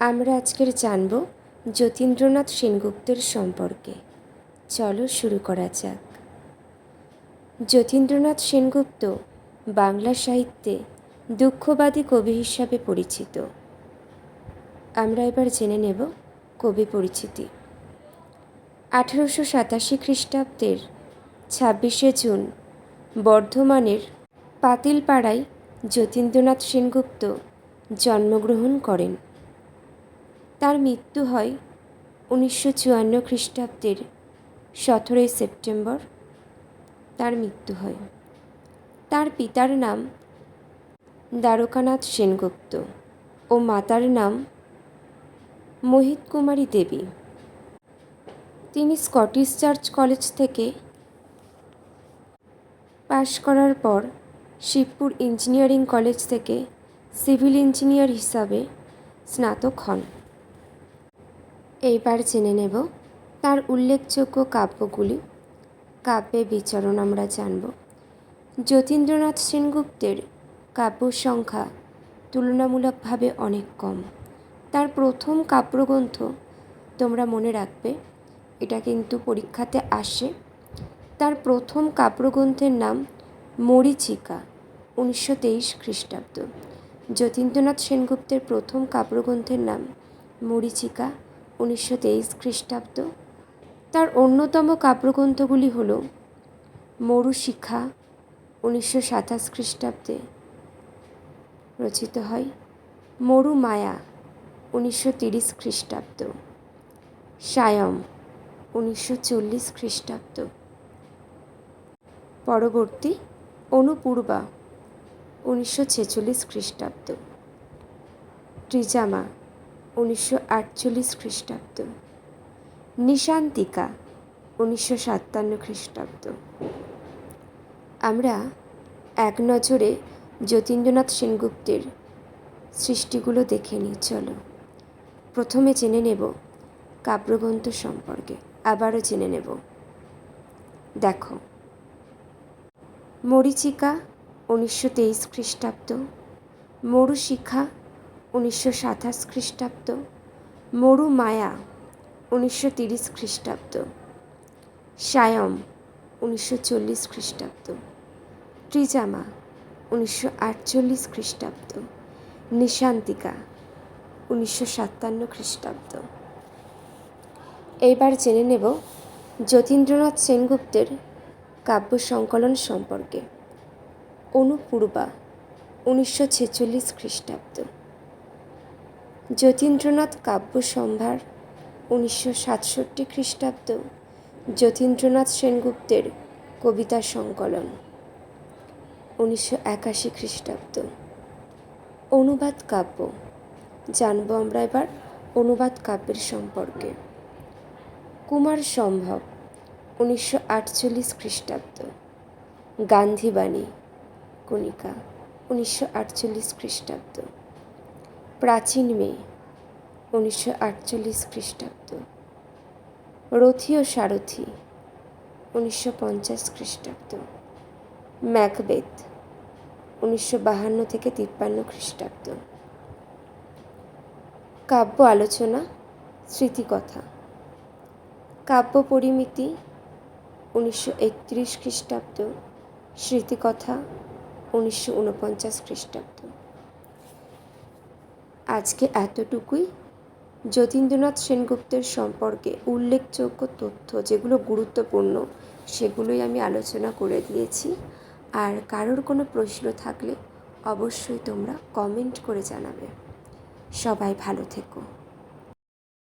আমরা আজকের জানব যতীন্দ্রনাথ সেনগুপ্তের সম্পর্কে। চলো শুরু করা যাক। যতীন্দ্রনাথ সেনগুপ্ত বাংলা সাহিত্যে দুঃখবাদী কবি হিসাবে পরিচিত। আমরা এবার জেনে নেব কবি পরিচিতি। আঠেরোশো সাতাশি খ্রিস্টাব্দের ছাব্বিশে জুন, বর্ধমানের পাতিলপাড়ায় যতীন্দ্রনাথ সেনগুপ্ত জন্মগ্রহণ করেন। তার মৃত্যু হয় উনিশশো চুয়ান্ন খ্রিস্টাব্দের সতেরোই সেপ্টেম্বর। তার মৃত্যু হয়। তার পিতার নাম দ্বারকানাথ সেনগুপ্ত ও মাতার নাম মোহিত কুমারী দেবী। তিনি স্কটিশ চার্চ কলেজ থেকে পাশ করার পর শিবপুর ইঞ্জিনিয়ারিং কলেজ থেকে সিভিল ইঞ্জিনিয়ার হিসাবে স্নাতক হন। এইবার জেনে নেব তার উল্লেখযোগ্য কাব্যগুলি। কাব্যে বিচরণ আমরা জানব। যতীন্দ্রনাথ সেনগুপ্তের কাব্য সংখ্যা তুলনামূলকভাবে অনেক কম। তার প্রথম কাব্যগ্রন্থ তোমরা মনে রাখবে, এটা কিন্তু পরীক্ষাতে আসে। তার প্রথম কাব্যগ্রন্থের নাম মরীচিকা, উনিশশো তেইশ খ্রিস্টাব্দ। যতীন্দ্রনাথ সেনগুপ্তের প্রথম কাব্যগ্রন্থের নাম মরীচিকা উনিশশো তেইশ খ্রিস্টাব্দ। তার অন্যতম কাব্যগ্রন্থগুলি হল মরুশিখা, উনিশশো সাতাশ খ্রিস্টাব্দে। রচিত হয় মরু মায়া উনিশশো তিরিশ খ্রিস্টাব্দ। সায়ম, উনিশশো চল্লিশ খ্রিস্টাব্দ। পরবর্তী অনুপূর্বা, উনিশশো ছেচল্লিশ খ্রিস্টাব্দ। ত্রিজামা উনিশশো আটচল্লিশ খ্রিস্টাব্দ। নিশান্তিকা, উনিশশো সাতান্ন খ্রিস্টাব্দ। আমরা এক নজরে যতীন্দ্রনাথ সেনগুপ্তের সৃষ্টিগুলো দেখে নিই, চলো। প্রথমে জেনে নেব কাব্যগ্রন্থ সম্পর্কে, আবারও জেনে নেব। দেখো। মরীচিকা, উনিশশো তেইশ খ্রিস্টাব্দ। মরুশিখা উনিশশো সাতাশ খ্রিস্টাব্দ। মরু মায়া, উনিশশো তিরিশ খ্রিস্টাব্দ। সায়ম, উনিশশো চল্লিশ খ্রিস্টাব্দ। ত্রিজামা, উনিশশো আটচল্লিশ খ্রিস্টাব্দ। নিশান্তিকা, উনিশশো সাতান্ন খ্রিস্টাব্দ। এইবার জেনে নেব যতীন্দ্রনাথ সেনগুপ্তের কাব্য সংকলন সম্পর্কে। অনুপূর্বা, উনিশশো ছেচল্লিশ খ্রিস্টাব্দ। যতীন্দ্রনাথ কাব্য সম্ভার উনিশশো সাতষট্টি খ্রিস্টাব্দ, যতীন্দ্রনাথ সেনগুপ্তের কবিতা সংকলন, উনিশশো একাশি খ্রিস্টাব্দ। অনুবাদ কাব্য। জানব আমরা এবার অনুবাদ কাব্যের সম্পর্কে। কুমার সম্ভব, উনিশশো আটচল্লিশ খ্রিস্টাব্দ। গান্ধীবাণী, কণিকা, উনিশশো আটচল্লিশ খ্রিস্টাব্দ। প্রাচীন মেয়ে উনিশশো আটচল্লিশ খ্রিস্টাব্দ। রথী ও সারথি, উনিশশো পঞ্চাশ খ্রিস্টাব্দ। ম্যাকবেথ, উনিশশো বাহান্ন থেকে তিপ্পান্ন খ্রিস্টাব্দ। কাব্য আলোচনা, স্মৃতিকথা। কাব্য পরিমিতি, উনিশশো একত্রিশ খ্রিস্টাব্দ। স্মৃতিকথা, উনিশশো উনপঞ্চাশ খ্রিস্টাব্দ। আজকে এতটুকুই। যতীন্দ্রনাথ সেনগুপ্তের সম্পর্কে উল্লেখযোগ্য তথ্য যেগুলো গুরুত্বপূর্ণ, সেগুলোই আমি আলোচনা করে দিয়েছি। আর কারোর কোনো প্রশ্ন থাকলে অবশ্যই তোমরা কমেন্ট করে জানাবে। সবাই ভালো থেকো।